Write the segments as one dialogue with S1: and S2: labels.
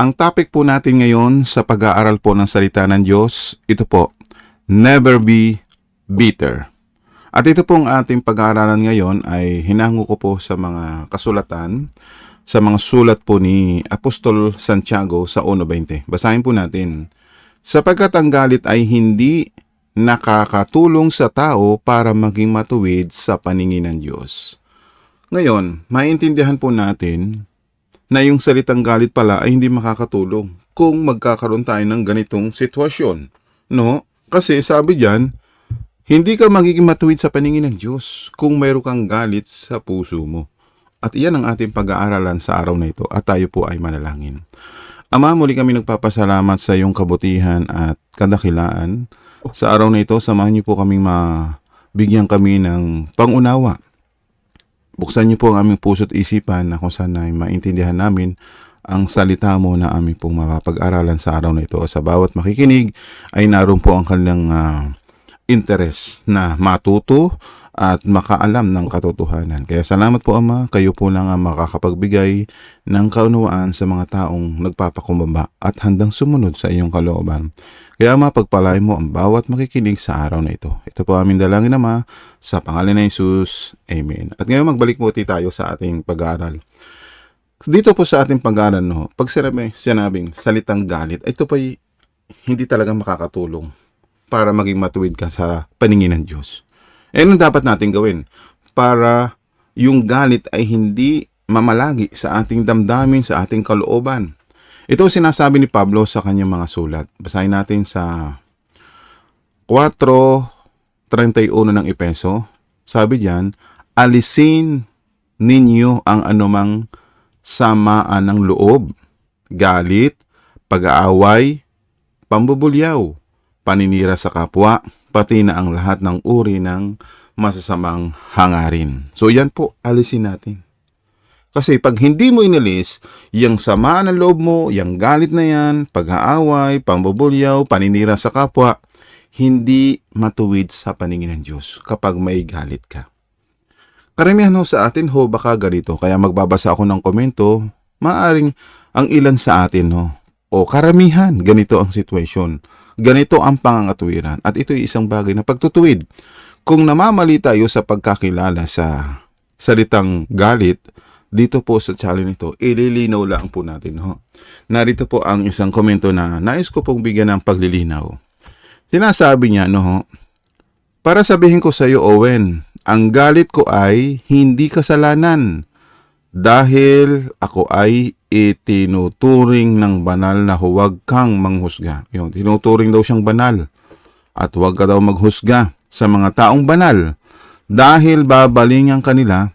S1: Ang topic po natin ngayon sa pag-aaral po ng salita ng Diyos, ito po, never be bitter. At ito pong ating pag-aaralan ngayon ay hinango ko po sa mga kasulatan, sa mga sulat po ni Apostol Santiago sa 1.20. Basahin po natin. Sapagkat ang galit ay hindi nakakatulong sa tao para maging matuwid sa paningin ng Diyos. Ngayon, maintindihan po natin na yung salitang galit pala ay hindi makakatulong kung magkakaroon tayo ng ganitong sitwasyon. No? Kasi sabi diyan, hindi ka magiging matuwid sa paningin ng Diyos kung mayroon kang galit sa puso mo. At iyan ang ating pag-aaralan sa araw na ito at tayo po ay manalangin. Ama, muli kami nagpapasalamat sa iyong kabutihan at kadakilaan. Sa araw na ito, samahan niyo po kaming mabigyan kami ng pangunawa Buksan niyo po ang aming puso't isipan na kung saan ay maintindihan namin ang salita mo na aming pong mapapag-aralan sa araw na ito. Sa bawat makikinig ay naroon po ang kanilang ah, interest na matuto at makaalam ng katotohanan. Kaya salamat po Ama, kayo po lang ang makakapagbigay ng kaunawaan sa mga taong nagpapakumbaba at handang sumunod sa iyong kalooban. Kaya Ama, pagpalain mo ang bawat makikinig sa araw na ito. Ito po aming dalangin Ama, sa pangalan ng Jesus. Amen. At ngayon magbalik po tayo sa ating pag-aaral. Dito po sa ating pag-aaral, no, pag sinabi, sinabing salitang galit, ito pa hindi talaga makakatulong para maging matuwid ka sa paningin ng Diyos. Anong dapat natin gawin? Para yung galit ay hindi mamalagi sa ating damdamin, sa ating kalooban. Ito sinasabi ni Pablo sa kanyang mga sulat. Basahin natin sa 4.31 ng Epeso. Sabi diyan, alisin ninyo ang anumang samaan ng loob, galit, pag-aaway, pambubulyaw, paninira sa kapwa, pati na ang lahat ng uri ng masasamang hangarin. So yan po, alisin natin. Kasi pag hindi mo inalis, yung sama ng loob mo, yung galit na yan, pag-aaway, pambubulyaw, paninira sa kapwa, hindi matuwid sa paningin ng Diyos kapag may galit ka. Karamihan ho sa atin ho baka ganito, kaya magbabasa ako ng komento, maaring ang ilan sa atin ho, o karamihan, ganito ang sitwasyon. Ganito ang pangangatwiran at ito ay isang bagay na pagtutuwid. Kung namamali tayo sa pagkakilala sa salitang galit, dito po sa channel nito, ililinaw lang po natin. Ho. Narito po ang isang komento na nais ko pong bigyan ng paglilinaw. Sinasabi niya, no, ho, para sabihin ko sa iyo, Owen, ang galit ko ay hindi kasalanan dahil ako ay itinuturing ng banal na huwag kang manghusga. Yun, tinuturing daw siyang banal at huwag ka daw maghusga sa mga taong banal dahil babalingan kanila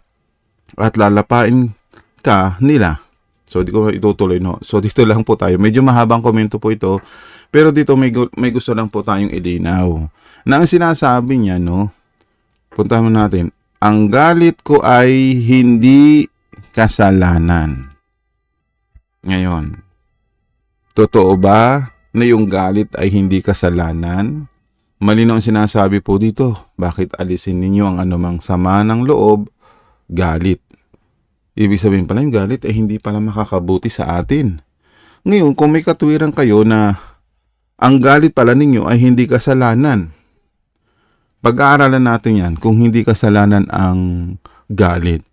S1: at lalapain ka nila. So, di ko itutuloy, no? So, dito lang po tayo. Medyo mahabang komento po ito. Pero dito may, may gusto lang po tayong ilinaw. Na ang sinasabi niya, no? Puntahan natin. Ang galit ko ay hindi kasalanan. Ngayon, totoo ba na yung galit ay hindi kasalanan? Malinaw ang sinasabi po dito. Bakit alisin ninyo ang anumang sama ng loob, galit? Ibig sabihin pala yung galit ay hindi pala makakabuti sa atin. Ngayon, kung may katwiran kayo na ang galit pala ninyo ay hindi kasalanan, pag-aaralan natin yan kung hindi kasalanan ang galit.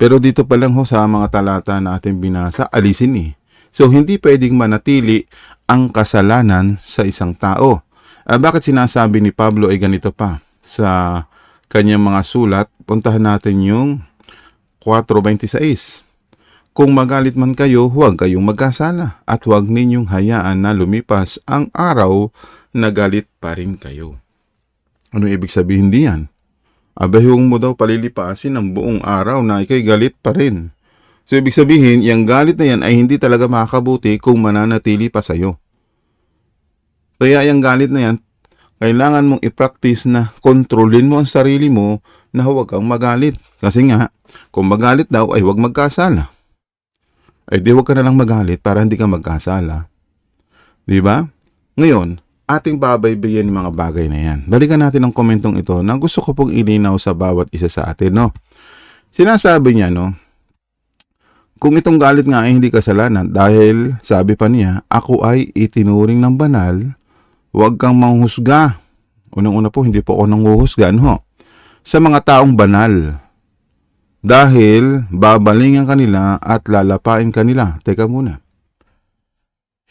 S1: Pero dito pa lang ho sa mga talata na ating binasa, alisin eh. So, hindi pwedeng manatili ang kasalanan sa isang tao. Ah, bakit sinasabi ni Pablo ay ganito pa? Sa kanyang mga sulat, puntahan natin yung 4.26. Kung magalit man kayo, huwag kayong magkasala at huwag ninyong hayaan na lumipas ang araw na galit pa rin kayo. Ano ibig sabihin diyan? Abahyung mo daw palilipasin ang buong araw na ikay galit pa rin. So ibig sabihin, yung galit na yan ay hindi talaga makakabuti kung mananatili pa sa'yo. Kaya yung galit na yan, kailangan mong i-practice na kontrolin mo ang sarili mo na huwag kang magalit. Kasi nga, kung magalit daw ay huwag magkasala. Ay di huwag ka na lang magalit para hindi ka magkasala. Di ba? Ngayon, ating babaybayin yung mga bagay na yan. Balikan natin ang komentong ito na gusto ko pong ilinaw sa bawat isa sa atin, no? Sinasabi niya, no? kung itong galit nga ay hindi kasalanan dahil sabi pa niya, ako ay itinuring ng banal, huwag kang manghusga. Unang-una po, hindi po ako nanghuhusgan ho. Sa mga taong banal. Dahil babalingan kanila at lalapain kanila. Teka muna.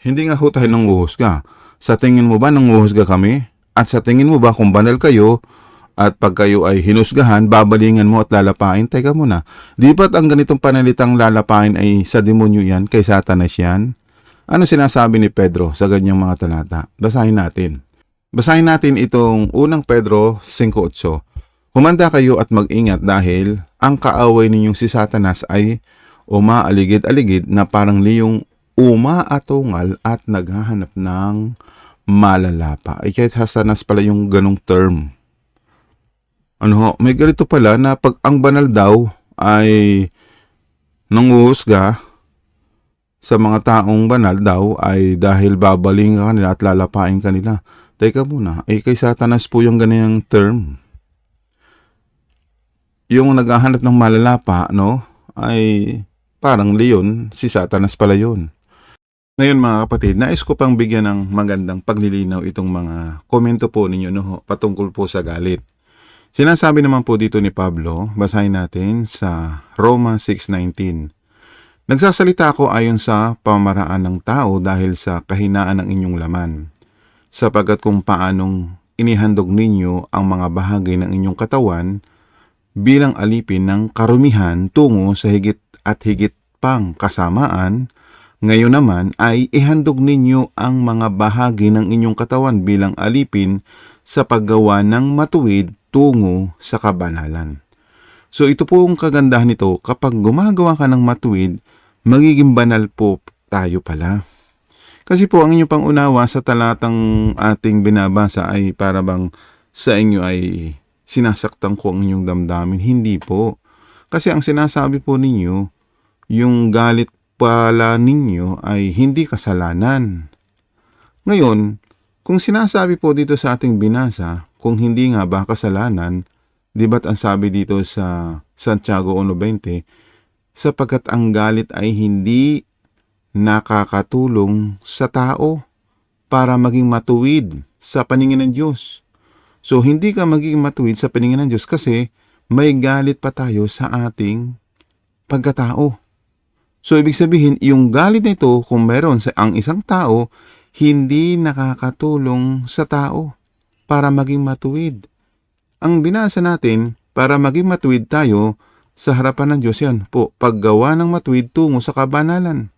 S1: Hindi nga ho tayo nanghuhusga. Sa tingin mo ba nanghuhusga kami? At sa tingin mo ba kung banal kayo at pag kayo ay hinusgahan, babalingan mo at lalapain? Teka muna. Di ba't ang ganitong panalitang lalapain ay sa demonyo yan, kay satanas yan? Ano sinasabi ni Pedro sa ganyang mga talata? Basahin natin. Basahin natin itong unang Pedro 5.8. Humanda kayo at mag-ingat dahil ang kaaway ninyong si Satanas ay umaaligid-aligid na parang liyong umaatungal at naghahanap ng malalapa. Ay kahit Satanas pala yung ganong term. Ano ho, may ganito pala na pag ang banal daw ay nanguhusga sa mga taong banal daw ay dahil babaling ka kanila at lalapain kanila. Teka muna, eh kay Satanas po yung ganyan term yung naghahanap ng malalapa, no, ay parang leon, si Satanas pala yun. Ngayon mga kapatid, nais ko pang bigyan ng magandang paglilinaw itong mga komento po ninyo no, patungkol po sa galit. Sinasabi naman po dito ni Pablo, basahin natin sa Roma 6.19. Nagsasalita ako ayon sa pamaraan ng tao dahil sa kahinaan ng inyong laman, sapagkat kung paanong inihandog ninyo ang mga bahagi ng inyong katawan bilang alipin ng karumihan tungo sa higit at higit pang kasamaan, ngayon naman ay ihandog ninyo ang mga bahagi ng inyong katawan bilang alipin sa paggawa ng matuwid tungo sa kabanalan. So ito po ang kagandahan nito, kapag gumagawa ka ng matuwid, magiging banal po tayo pala. Kasi po ang inyong pangunawa sa talatang ating binabasa ay para bang sa inyo ay sinasaktan ko ang inyong damdamin. Hindi po. Kasi ang sinasabi po ninyo, yung galit pala ninyo ay hindi kasalanan. Ngayon, kung sinasabi po dito sa ating binasa, kung hindi nga ba kasalanan, di ba't ang sabi dito sa Santiago 1.20, sapagkat ang galit ay hindi nakakatulong sa tao para maging matuwid sa paningin ng Diyos. So, hindi ka magiging matuwid sa paningin ng Diyos kasi may galit pa tayo sa ating pagkatao. So, ibig sabihin, yung galit na ito, kung meron sa ang isang tao, hindi nakakatulong sa tao para maging matuwid. Ang binasa natin, para maging matuwid tayo sa harapan ng Diyos yan po, paggawa ng matuwid tungo sa kabanalan.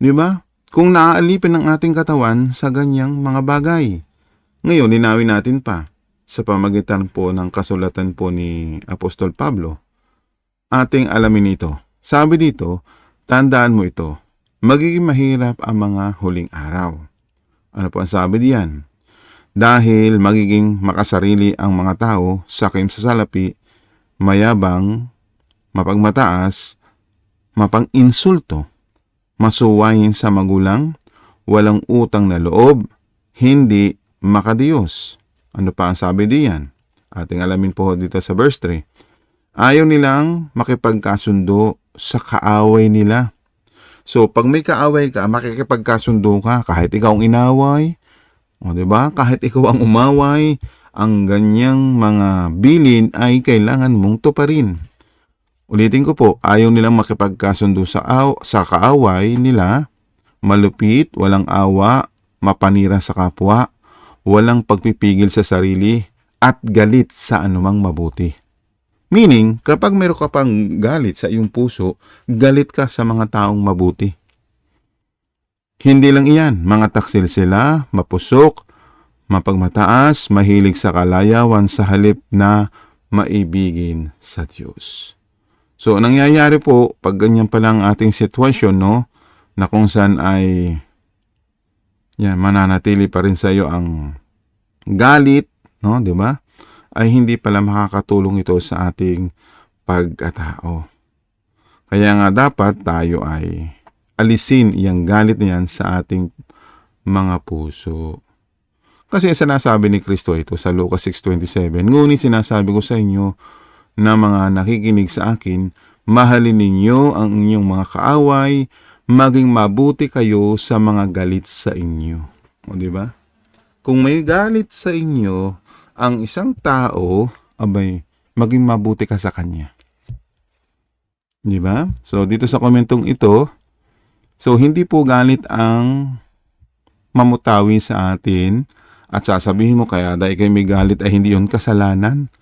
S1: Di ba? Kung naaalipin ng ating katawan sa ganyang mga bagay. Ngayon, linawin natin pa sa pamagitan po ng kasulatan po ni Apostol Pablo. Ating alamin ito. Sabi dito, tandaan mo ito, magiging mahirap ang mga huling araw. Ano po ang sabi diyan? Dahil magiging makasarili ang mga tao, sakim sa salapi, mayabang, mapagmataas, mapang-insulto, masuwayin sa magulang, walang utang na loob, hindi makadiyos. Ano pa ang sabi diyan? Ating alamin po dito sa verse 3. Ayaw nilang makipagkasundo sa kaaway nila. So, pag may kaaway ka, makikipagkasundo ka kahit ikaw ang inaway. O, ba? Kahit ikaw ang umaway, ang ganyang mga bilin ay kailangan mong tuparin. Ulitin ko po, ayaw nilang makipagkasundo sa, aw, sa kaaway nila, malupit, walang awa, mapanira sa kapwa, walang pagpipigil sa sarili, at galit sa anumang mabuti. Meaning, kapag meron ka pang galit sa iyong puso, galit ka sa mga taong mabuti. Hindi lang iyan, mga taksil sila, mapusok, mapagmataas, mahilig sa kalayawan sa halip na maibigin sa Diyos. So, nangyayari po, pag ganyan pa lang ating sitwasyon, no, na kung saan ay, yan, mananatili pa rin sa iyo ang galit, no, di ba? Ay hindi pala makakatulong ito sa ating pagkatao. Kaya nga dapat tayo ay alisin iyang galit niyan sa ating mga puso. Kasi sinasabi ni Kristo ito sa Lucas 6.27, Ngunit sinasabi ko sa inyo na mga nakikinig sa akin, Mahalin ninyo ang inyong mga kaaway, maging mabuti kayo sa mga galit sa inyo. O, ba? Kung may galit sa inyo, ang isang tao, abay, maging mabuti ka sa kanya. Di ba? So, dito sa komentong ito, so, hindi po galit ang mamutawi sa atin at sasabihin mo kaya dahil kayo may galit ay hindi yun kasalanan.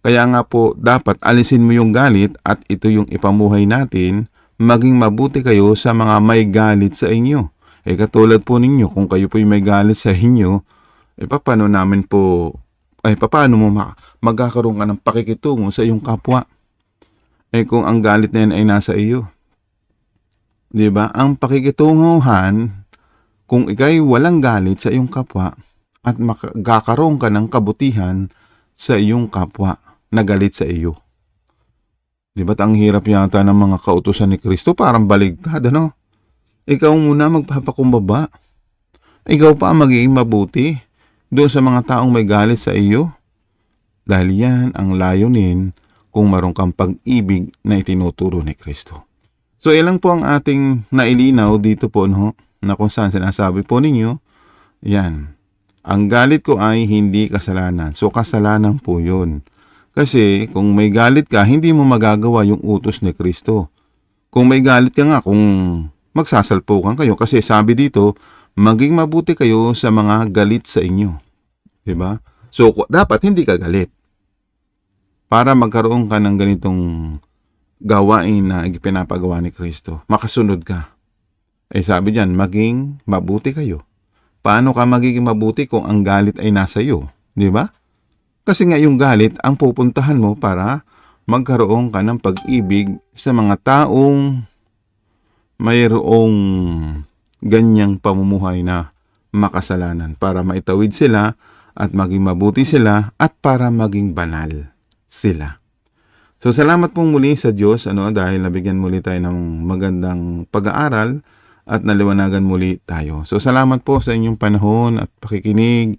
S1: Kaya nga po, dapat alisin mo yung galit at ito yung ipamuhay natin, maging mabuti kayo sa mga may galit sa inyo. Eh katulad po ninyo, kung kayo po yung may galit sa inyo, eh paano namin po, ay paano mo ma- magkakaroon ka ng pakikitungo sa iyong kapwa? Eh kung ang galit na yan ay nasa iyo. 'Di ba? Ang pakikitunguhan, kung ikay walang galit sa iyong kapwa at magkakaroon ka ng kabutihan sa iyong kapwa na galit sa iyo. Di ba't ang hirap yata ng mga kautusan ni Kristo? Parang baligtad, ano? Ikaw muna magpapakumbaba. Ikaw pa ang magiging mabuti doon sa mga taong may galit sa iyo. Dahil yan ang layunin kung marong kang pag-ibig na itinuturo ni Kristo. So ilang po ang ating nailinaw dito po no, na kung saan sinasabi po ninyo, yan, ang galit ko ay hindi kasalanan. So kasalanan po yun. Kasi kung may galit ka, hindi mo magagawa yung utos ni Kristo. Kung may galit ka nga, kung magsasalpukan kayo, kasi sabi dito, maging mabuti kayo sa mga galit sa inyo. 'Di ba? So, dapat hindi ka galit. Para magkaroon ka ng ganitong gawain na pinapagawa ni Kristo. Makasunod ka. Eh sabi diyan, maging mabuti kayo. Paano ka magiging mabuti kung ang galit ay nasa iyo? 'Di ba? Kasi nga yung galit ang pupuntahan mo para magkaroon ka ng pag-ibig sa mga taong mayroong ganyang pamumuhay na makasalanan para maitawid sila at maging mabuti sila at para maging banal sila. So salamat pong muli sa Diyos ano dahil nabigyan muli tayo ng magandang pag-aaral at naliwanagan muli tayo. So salamat po sa inyong panahon at pakikinig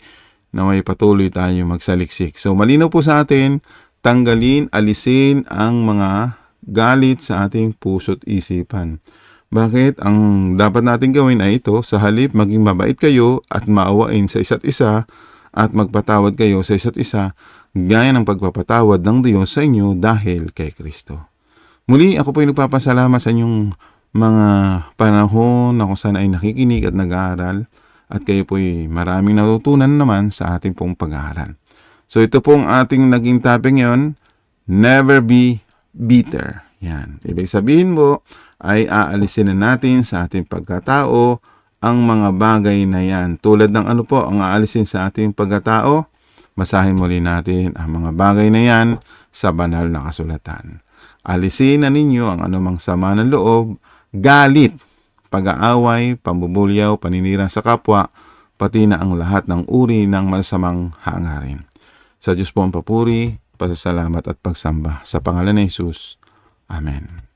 S1: na may patuloy tayo magsaliksik. So malinaw po sa atin, tanggalin, alisin ang mga galit sa ating puso't isipan. Bakit? Ang dapat natin gawin ay ito, sa halip maging mabait kayo at maawain sa isa't isa at magpatawad kayo sa isa't isa gaya ng pagpapatawad ng Diyos sa inyo dahil kay Kristo. Muli, ako po ay nagpapasalamat sa inyong mga panahon na kung saan ay nakikinig at nag-aaral at kayo po ay maraming natutunan naman sa ating pong pag-aaral. So ito pong ating naging topic ngayon, never be bitter. Yan. Ibig sabihin mo ay aalisin na natin sa ating pagkatao ang mga bagay na yan. Tulad ng ano po ang aalisin sa ating pagkatao, basahin muli natin ang mga bagay na yan sa banal na kasulatan. Alisin na ninyo ang anumang sama ng loob, galit, pag-aaway, pambubulyaw, paninira sa kapwa, pati na ang lahat ng uri ng masamang hangarin. Sa Diyos po ang papuri, pasasalamat at pagsamba. Sa pangalan ni Jesus. Amen.